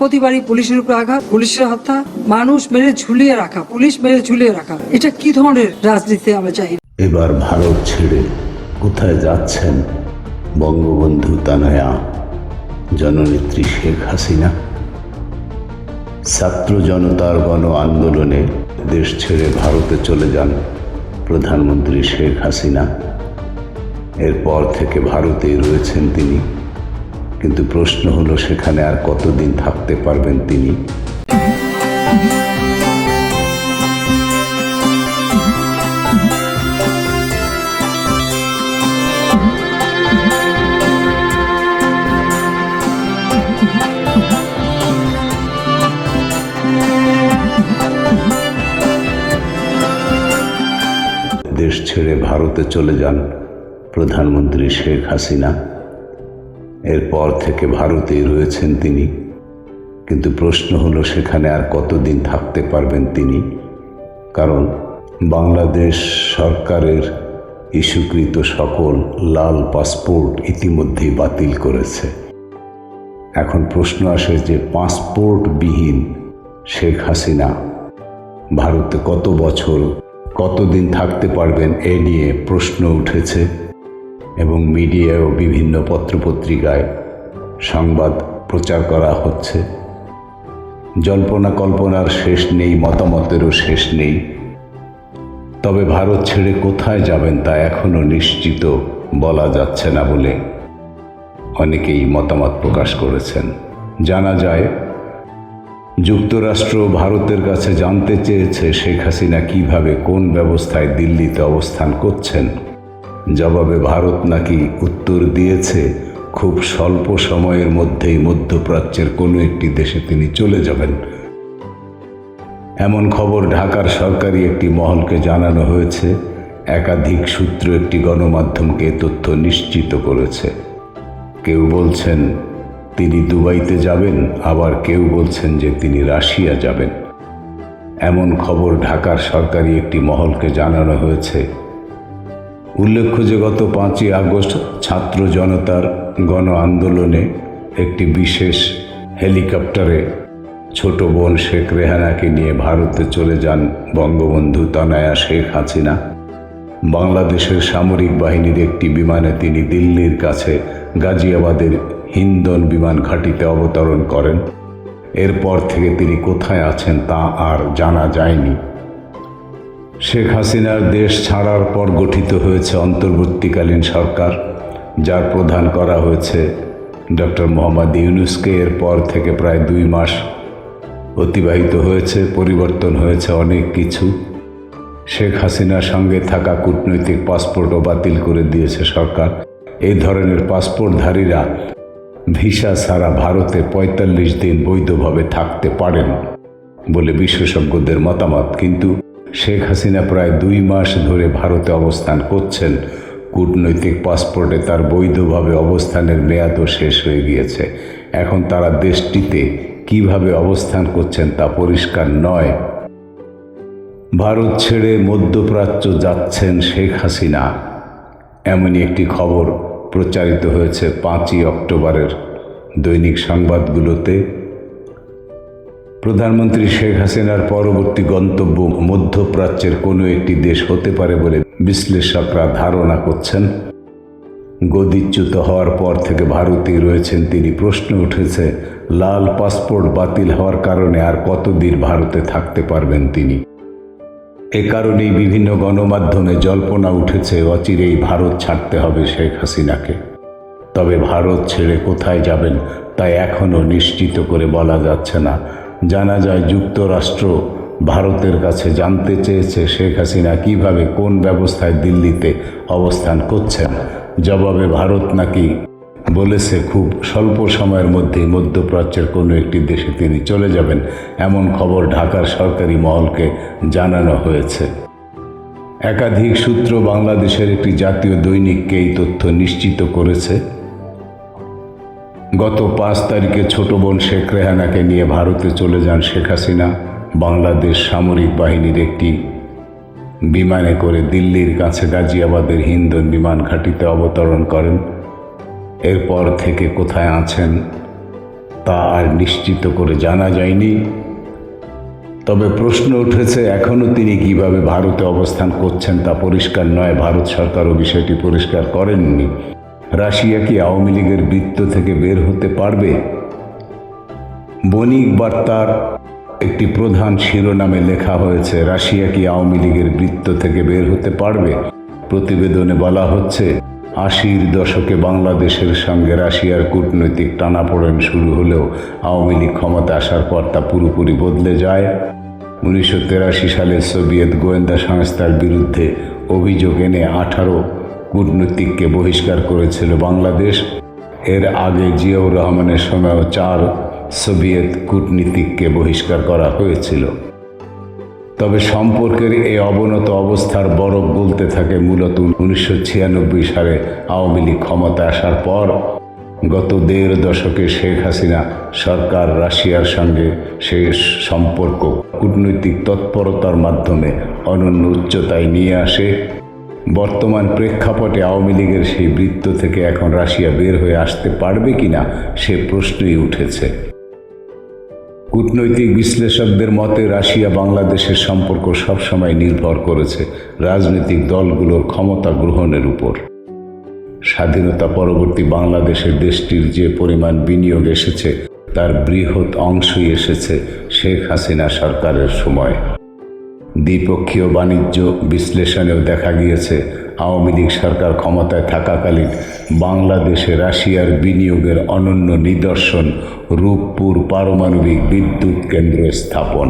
প্রতিবারই পুলিশের উপর আঘাত, পুলিশের হত্যা, মানুষ মেরে ঝুলিয়ে রাখা, পুলিশ মেরে ঝুলিয়ে রাখা। এটা কি ধরনের রাজনীতি আমরা চাই? এবার ভারত ছেড়ে কোথায় যাচ্ছেন বঙ্গবন্ধু তানয়া, জননেত্রী শেখ হাসিনা? ছাত্র জনতার গণ আন্দোলনে দেশ ছেড়ে ভারতে চলে যান প্রধানমন্ত্রী শেখ হাসিনা। এরপর থেকে ভারতেই রয়েছেন তিনি। কিন্তু প্রশ্ন হলো, সেখানে আর কতদিন থাকতে পারবেন তিনি? দেশ ছেড়ে ভারতে চলে যান প্রধানমন্ত্রী শেখ হাসিনা। এরপর থেকে ভারতেই রয়েছেন তিনি। কিন্তু প্রশ্ন হলো, সেখানে আর কতদিন থাকতে পারবেন তিনি? কারণ বাংলাদেশ সরকারের ইস্যুকৃত সকল লাল পাসপোর্ট ইতিমধ্যেই বাতিল করেছে। এখন প্রশ্ন আসে যে, পাসপোর্টবিহীন শেখ হাসিনা ভারতে কত বছর, কতদিন থাকতে পারবেন এ নিয়ে প্রশ্ন উঠেছে। এবং মিডিয়ায় ও বিভিন্ন পত্রপত্রিকায় সংবাদ প্রচার করা হচ্ছে। জল্পনা কল্পনার শেষ নেই, মতামতেরও শেষ নেই। তবে ভারত ছেড়ে কোথায় যাবেন তা এখনও নিশ্চিত বলা যাচ্ছে না বলে অনেকেই মতামত প্রকাশ করেছেন। জানা যায়, যুক্তরাষ্ট্র ভারতের কাছে জানতে চেয়েছে শেখ হাসিনা কীভাবে কোন ব্যবস্থায় দিল্লিতে অবস্থান করছেন। জবাবে ভারত নাকি উত্তর দিয়েছে, খুব স্বল্প সময়ের মধ্যেই মধ্যপ্রাচ্যের কোনো একটি দেশে তিনি চলে যাবেন। এমন খবর ঢাকার সরকারি একটি মহলকে জানানো হয়েছে, একাধিক সূত্র একটি গণমাধ্যমকে তথ্য নিশ্চিত করেছে। কেউ বলছেন, তিনি দুবাইতে যাবেন, আবার কেউ বলছেন যে তিনি রাশিয়া যাবেন। এমন খবর ঢাকার সরকারি একটি মহলকে জানানো হয়েছে। উল্লেখ্য যে গত পাঁচই আগস্ট ছাত্র জনতার গণ আন্দোলনে একটি বিশেষ হেলিকপ্টারে ছোট বোন শেখ রেহানাকে নিয়ে ভারতে চলে যান বঙ্গবন্ধু তনয়া শেখ হাসিনা। বাংলাদেশের সামরিক বাহিনীর একটি বিমানে তিনি দিল্লির কাছে গাজিয়াবাদের হিন্দন বিমান ঘাঁটিতে অবতরণ করেন। এরপর থেকে তিনি কোথায় আছেন তা আর জানা যায়নি। শেখ হাসিনার দেশ ছাড়ার পর গঠিত হয়েছে অন্তর্বর্তীকালীন সরকার, যার প্রধান করা হয়েছে ডক্টর মোহাম্মদ ইউনুসকে। এর পর থেকে প্রায় দুই মাস অতিবাহিত হয়েছে, পরিবর্তন হয়েছে অনেক কিছু। শেখ হাসিনার সঙ্গে থাকা কূটনৈতিক পাসপোর্টও বাতিল করে দিয়েছে সরকার। এই ধরনের পাসপোর্টধারীরা ভিসা ছাড়া ভারতে ৪৫ দিন বৈধভাবে থাকতে পারেন বলে বিশেষজ্ঞদের মতামত। কিন্তু শেখ হাসিনা প্রায় দুই মাস ধরে ভারতে অবস্থান করছেন। কূটনৈতিক পাসপোর্টে তার বৈধভাবে অবস্থানের মেয়াদও শেষ হয়ে গিয়েছে। এখন তারা দেশটিতে কীভাবে অবস্থান করছেন তা পরিষ্কার নয়। ভারত ছেড়ে মধ্যপ্রাচ্য যাচ্ছেন শেখ হাসিনা। এমনই একটি খবর প্রচারিত হয়েছে পাঁচই অক্টোবরের দৈনিক সংবাদগুলোতে। প্রধানমন্ত্রী শেখ হাসিনার পরবর্তী গন্তব্য মধ্যপ্রাচ্যের কোনো একটি দেশ হতে পারে বলে বিশ্লেষকরা ধারণা করছেন। গদিচ্যুত হওয়ার পর থেকে ভারতেই রয়েছেন তিনি। প্রশ্ন উঠেছে, লাল পাসপোর্ট বাতিল হওয়ার কারণে আর কতদিন ভারতে থাকতে পারবেন তিনি? এ কারণেই বিভিন্ন গণমাধ্যমে জল্পনা উঠেছে, অচিরেই ভারত ছাড়তে হবে শেখ হাসিনাকে। তবে ভারত ছেড়ে কোথায় যাবেন তা এখনও নিশ্চিত করে বলা যাচ্ছে না। জানা যায় যুক্তরাষ্ট্র ভারতের কাছে জানতে চেয়েছে শেখ হাসিনা কীভাবে কোন ব্যবস্থায় দিল্লিতে অবস্থান করছেন। জবাবে ভারত নাকি বলেছে, খুব স্বল্প সময়ের মধ্যেই মধ্যপ্রাচ্যের কোনো একটি দেশে তিনি চলে যাবেন। এমন খবর ঢাকার সরকারি মহলকে জানানো হয়েছে। একাধিক সূত্র বাংলাদেশের একটি জাতীয় দৈনিককে এই তথ্য নিশ্চিত করেছে। গত পাঁচ তারিখে ছোট বোন শেখ রেহানাকে নিয়ে ভারতে চলে যান শেখ হাসিনা। বাংলাদেশ সামরিক বাহিনীর একটি বিমানে করে দিল্লির কাছে গাজিয়াবাদের হিন্দন বিমান ঘাঁটিতে অবতরণ করেন। এরপর থেকে কোথায় আছেন তা আর নিশ্চিত করে জানা যায়নি। তবে প্রশ্ন উঠেছে এখনও তিনি কীভাবে ভারতে অবস্থান করছেন তা পরিষ্কার নয়। ভারত সরকারও বিষয়টি পরিষ্কার করেননি। রাশিয়া কি আওয়ামী লীগের বৃত্ত থেকে বের হতে পারবে? বণিক বার্তার একটি প্রধান শিরোনামে লেখা হয়েছে, রাশিয়া কি আওয়ামী লীগের বৃত্ত থেকে বের হতে পারবে? প্রতিবেদনে বলা হচ্ছে, আশির দশকে বাংলাদেশের সঙ্গে রাশিয়ার কূটনৈতিক টানাপোড়েন শুরু হলেও আওয়ামী লীগ ক্ষমতা আসার পর তা পুরোপুরি বদলে যায়। উনিশশো সালে সোভিয়েত গোয়েন্দা সংস্থার বিরুদ্ধে অভিযোগ এনে আঠারো কূটনীতিককে বহিষ্কার করেছিল বাংলাদেশ। এর আগে জিয়াউর রহমানের সময়ও চার সোভিয়েত কূটনীতিককে বহিষ্কার করা হয়েছিল। তবে সম্পর্কের এই অবনত অবস্থার বরফ গলতে থাকে মূলত উনিশশো ছিয়ানব্বই সালে আওয়ামী লীগ ক্ষমতা আসার পর। গত দেড় দশকে শেখ হাসিনা সরকার রাশিয়ার সঙ্গে সেই সম্পর্ক, কূটনৈতিক তৎপরতার মাধ্যমে অনন্য উচ্চতায় নিয়ে আসে। বর্তমান প্রেক্ষাপটে আওয়ামী লীগের সেই বৃত্ত থেকে এখন রাশিয়া বের হয়ে আসতে পারবে কিনা সে প্রশ্নই উঠেছে। কূটনৈতিক বিশ্লেষকদের মতে রাশিয়া বাংলাদেশের সম্পর্ক সবসময় নির্ভর করেছে রাজনৈতিক দলগুলোর ক্ষমতা গ্রহণের উপর। স্বাধীনতা পরবর্তী বাংলাদেশের দেশটির যে পরিমাণ বিনিয়োগ এসেছে, তার বৃহৎ অংশই এসেছে শেখ হাসিনা সরকারের সময়। দ্বিপক্ষীয় বাণিজ্য বিশ্লেষণেও দেখা গিয়েছে, আওয়ামী লীগ সরকার ক্ষমতায় থাকাকালীন বাংলাদেশে রাশিয়ার বিনিয়োগের অনন্য নিদর্শন রূপপুর পারমাণবিক বিদ্যুৎ কেন্দ্র স্থাপন।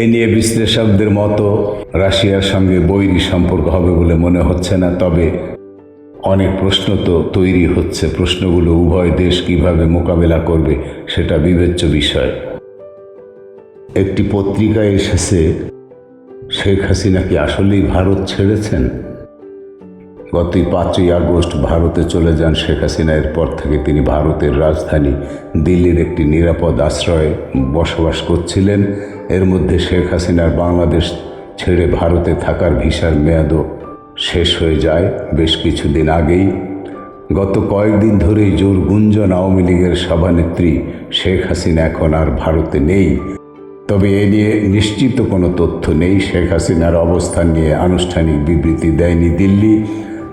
এ নিয়ে বিশ্লেষকদের মতো রাশিয়ার সঙ্গে বৈরী সম্পর্ক হবে বলে মনে হচ্ছে না, তবে অনেক প্রশ্ন তো তৈরি হচ্ছে। প্রশ্নগুলো উভয় দেশ কীভাবে মোকাবেলা করবে সেটা বিবেচ্য বিষয়। একটি পত্রিকায় এসেছে, শেখ হাসিনা কি আসলেই ভারত ছেড়েছেন? গতই পাঁচই আগস্ট ভারতে চলে যান শেখ হাসিনা, এরপর থেকে তিনি ভারতের রাজধানী দিল্লির একটি নিরাপদ আশ্রয়ে বসবাস করছিলেন। এর মধ্যে শেখ হাসিনার বাংলাদেশ ছেড়ে ভারতে থাকার ভিসার মেয়াদও শেষ হয়ে যায় বেশ কিছুদিন আগেই। গত কয়েকদিন ধরেই জোর গুঞ্জন আওয়ামী লীগের সভানেত্রী শেখ হাসিনা এখন আর ভারতে নেই। তবে এ নিয়ে নিশ্চিত কোনো তথ্য নেই। শেখ হাসিনার অবস্থান নিয়ে আনুষ্ঠানিক বিবৃতি দেয়নি দিল্লি।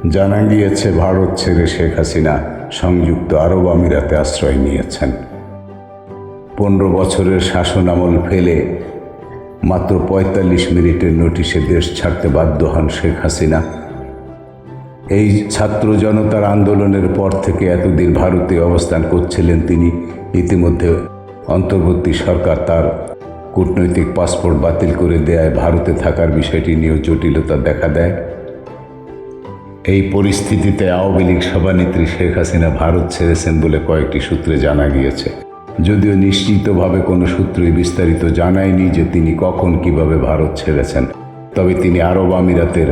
জানা গিয়েছে, ভারত ছেড়ে শেখ হাসিনা সংযুক্ত আরব আমিরাতে আশ্রয় নিয়েছেন। পনেরো বছরের শাসন আমল ফেলে মাত্র পঁয়তাল্লিশ মিনিটের নোটিশে দেশ ছাড়তে বাধ্য হন শেখ হাসিনা। এই ছাত্র জনতার আন্দোলনের পর থেকে এতদিন ভারতে অবস্থান করছিলেন তিনি। ইতিমধ্যে অন্তর্বর্তী সরকার তার কূটনৈতিক পাসপোর্ট বাতিল করে দেয় ভারতে থাকার বিষয়টি নিয়েও জটিলতা দেখা দেয়। এই পরিস্থিতিতে আওয়ামী লীগ সভানেত্রী শেখ হাসিনা ভারত ছেড়েছেন বলে কয়েকটি সূত্রে জানা গিয়েছে। যদিও নিশ্চিতভাবে কোনো সূত্রই বিস্তারিত জানায়নি যে তিনি কখন কীভাবে ভারত ছেড়েছেন, তবে তিনি আরব আমিরাতের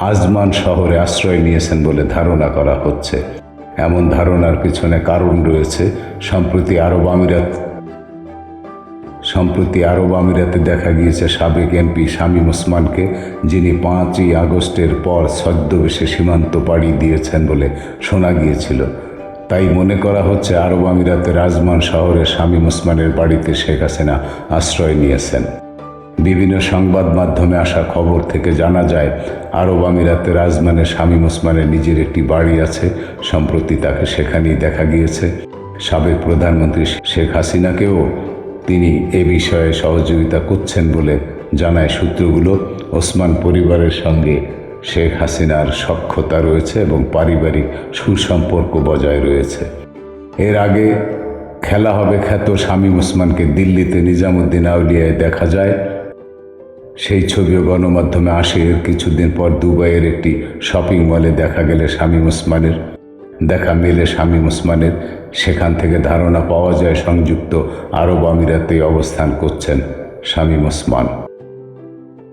আজমান শহরে আশ্রয় নিয়েছেন বলে ধারণা করা হচ্ছে। এমন ধারণার পিছনে কারণ রয়েছে, সম্প্রতি আরব আমিরাত সম্প্রতি আরব আমিরাতে দেখা গিয়েছে সাবেক এমপি শামীম ওসমানকে, যিনি পাঁচই আগস্টের পর ছদ্মবেশে সীমান্ত পাড়ি দিয়েছেন বলে শোনা গিয়েছিল। তাই মনে করা হচ্ছে আরব আমিরাতে রাজমান শহরে শামীম ওসমানের বাড়িতে শেখ হাসিনা আশ্রয় নিয়েছেন। বিভিন্ন সংবাদ মাধ্যমে আসা খবর থেকে জানা যায়, আরব আমিরাতে রাজমানের শামীম ওসমানের নিজের একটি বাড়ি আছে, সম্প্রতি তাকে সেখানেই দেখা গিয়েছে। সাবেক প্রধানমন্ত্রী শেখ হাসিনাকেও তিনি এ বিষয়ে সহযোগিতা করছেন বলে জানায় সূত্রগুলো। ওসমান পরিবারের সঙ্গে শেখ হাসিনার সক্ষতা রয়েছে এবং পারিবারিক সুসম্পর্ক বজায় রয়েছে। এর আগে খেলা হবে খ্যাত শামীম ওসমানকে দিল্লিতে নিজামুদ্দিন আউলিয়ায় দেখা যায়। সেই ছবিও গণমাধ্যমে আসে। এর কিছুদিন পর দুবাইয়ের একটি শপিং মলে দেখা গেলে শামীম ওসমানের দেখা মেলে শামীম ওসমানের সেখান থেকে ধারণা পাওয়া যায় সংযুক্ত আরব আমিরাতে অবস্থান করছেন শামীম ওসমান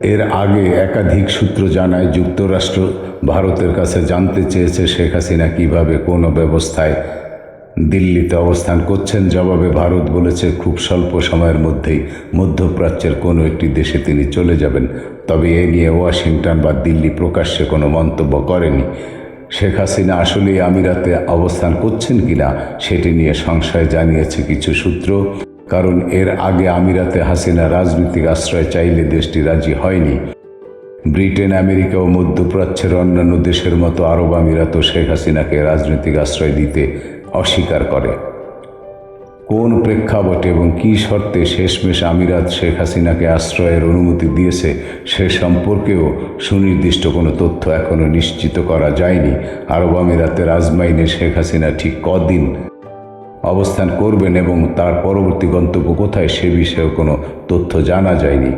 এর আগে একাধিক সূত্র জানায় যুক্তরাষ্ট্র ভারতের কাছে জানতে চেয়েছে শেখ হাসিনা কীভাবে কোনো ব্যবস্থায় দিল্লিতে অবস্থান করছেন। জবাবে ভারত বলেছে, খুব স্বল্প সময়ের মধ্যেই মধ্যপ্রাচ্যের কোনো একটি দেশে তিনি চলে যাবেন। তবে এ নিয়ে ওয়াশিংটন বা দিল্লি প্রকাশ্যে কোনো মন্তব্য করেনি। শেখ হাসিনা আসলে আমিরাতে অবস্থান করছেন কিনা সেটি নিয়ে সংশয় জানিয়েছে কিছু সূত্র। কারণ এর আগে আমিরাতে হাসিনা রাজনৈতিক আশ্রয় চাইলে দেশটি রাজি হয়নি। ব্রিটেন, আমেরিকা ও মধ্যপ্রাচ্যের অন্যান্য দেশের মতো আরব আমিরাতও শেখ হাসিনাকে রাজনৈতিক আশ্রয় দিতে অস্বীকার করে। কোন প্রেক্ষাপটে এবং কি শর্তে শেষমেশ আমিরাত শেখ হাসিনাকে আশ্রয়ের অনুমতি দিয়েছে সে সম্পর্কেও সুনির্দিষ্ট কোনো তথ্য এখনও নিশ্চিত করা যায়নি। আরব আমিরাতের আজমাইনে শেখ হাসিনা ঠিক কদিন অবস্থান করবেন এবং তার পরবর্তী গন্তব্য কোথায় সে বিষয়েও কোনো তথ্য জানা যায়নি।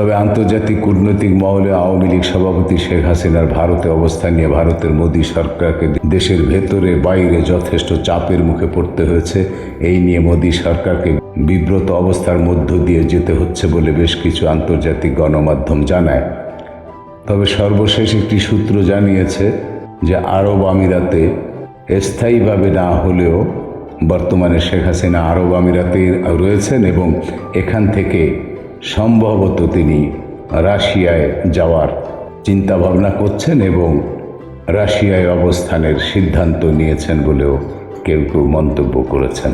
তবে আন্তর্জাতিক কূটনৈতিক মহলে আওয়ামী লীগ সভাপতি শেখ হাসিনার ভারতে অবস্থান নিয়ে ভারতের মোদী সরকারকে দেশের ভেতরে বাইরে যথেষ্ট চাপের মুখে পড়তে হয়েছে। এই নিয়ে মোদী সরকারকে বিব্রত অবস্থার মধ্য দিয়ে যেতে হচ্ছে বলে বেশ কিছু আন্তর্জাতিক গণমাধ্যম জানায়। তবে সর্বশেষ একটি সূত্র জানিয়েছে যে আরব আমিরাতে স্থায়ীভাবে না হলেও বর্তমানে শেখ হাসিনা আরব আমিরাতে রয়েছেন এবং এখান থেকে সম্ভবত তিনি রাশিয়ায় যাওয়ার চিন্তাভাবনা করছেন এবং রাশিয়ায় অবস্থানের সিদ্ধান্ত নিয়েছেন বলেও কেউ কেউ মন্তব্য করেছেন।